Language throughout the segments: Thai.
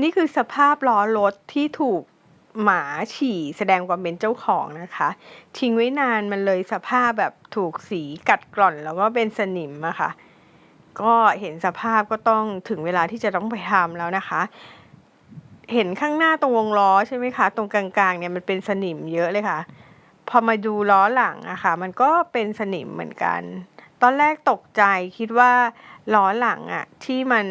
นี่คือสภาพล้อรถที่ถูกหมาฉี่แสดงความเป็นเจ้าของนะคะ ทิ้งไว้นานมันเลยสภาพแบบถูกสีกัดกร่อนแล้วก็เป็นสนิมอะค่ะ ก็เห็นสภาพก็ต้องถึงเวลาที่จะต้องไปทำแล้วนะคะ เห็นข้างหน้าตรงวงล้อใช่ไหมคะ ตรงกลางๆเนี่ยมันเป็นสนิมเยอะเลยค่ะ พอมาดูล้อหลังอะค่ะ มันก็เป็นสนิมเหมือนกัน ตอนแรกตกใจคิดว่าล้อหลังอะที่มัน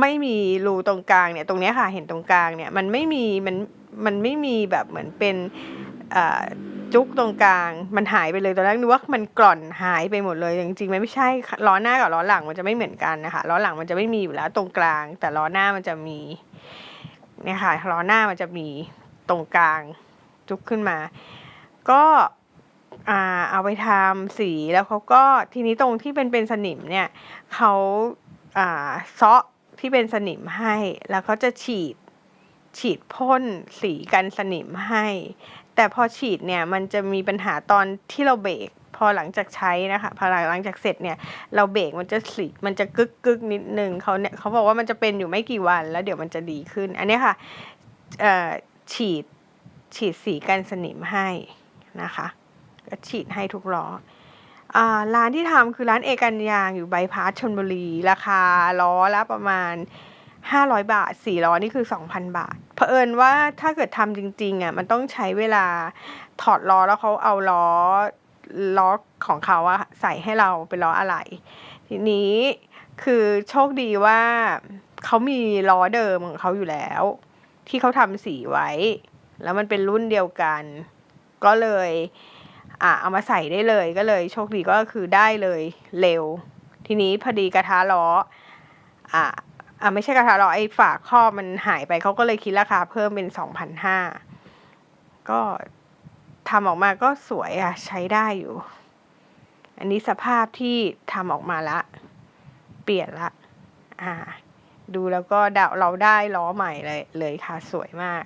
ไม่มีรูตรงกลางเนี่ยตรงนี้ค่ะเห็นตรงกลางเนี่ยมันไม่มีมันมันไม่มีแบบเหมือนเป็นจุกตรงกลางมันหายไปเลยตอนแรกนึกว่ามันกร่อนหายไปหมดเลยจริงๆมันไม่ใช่ล้อหน้ากับล้อหลังมันจะไม่เหมือนกันนะคะล้อหลังมันจะไม่มีอยู่แล้วตรงกลาง แต่ล้อหน้ามันจะมีเนี่ยค่ะล้อหน้ามันจะมีตรงกลางจุกขึ้นมา ก็อาเอาไปทำสีแล้วเขาก็ทีนี้ตรงที่เป็นเป็นสนิมเนี่ยเขาอ่าเซาะ ที่เป็นสนิมให้ แล้วเขาจะฉีด ฉีดพ่นสีกันสนิมให้ แต่พอฉีดเนี่ยมันจะมีปัญหาตอนที่เราเบรกพอหลังจากใช้นะคะพอหลังจากเสร็จเนี่ย เราเบรกมันจะสีมันจะกึกกึกนิดนึงเขาเนี่ยเขาบอกว่ามันจะเป็นอยู่ไม่กี่วันแล้วเดี๋ยวมันจะดีขึ้น อันนี้ค่ะฉีดฉีดสีกันสนิมให้นะคะก็ฉีดให้ทุกล้อ อ่าร้านที่ทำคือร้านเอกันยางอยู่บายพาสชนบุรี ราคาล้อละประมาณ 500 บาทสี่ล้อนี่คือ 2,000 บาทเผอิญว่าถ้าเกิดทำจริงๆอะมันต้องใช้เวลาถอดล้อแล้วเขาเอาล้อล้อของเขาอะใส่ให้เราเป็นล้ออะไหล่ทีนี้คือโชคดีว่าเขามีล้อเดิมของเขาอยู่แล้ว ที่เขาทำสีไว้ แล้วมันเป็นรุ่นเดียวกัน ก็เลย อะเอามาใส่ได้เลยก็เลย โชคดีก็คือได้เลยเร็ว ทีนี้พอดีกระทะล้ออะอ่าไม่ใช่กระทะหรอไอ้ฝาครอบมันหายไปเขาก็เลยคิดราคาเพิ่มเป็นสองพันห้าก็ทำออกมาก็สวยอะใช้ได้อยู่ อันนี้สภาพที่ทำออกมาละ เปลี่ยนละ อ่า ดูแล้วก็เดาเราได้ล้อใหม่เลยเลยค่ะสวยมาก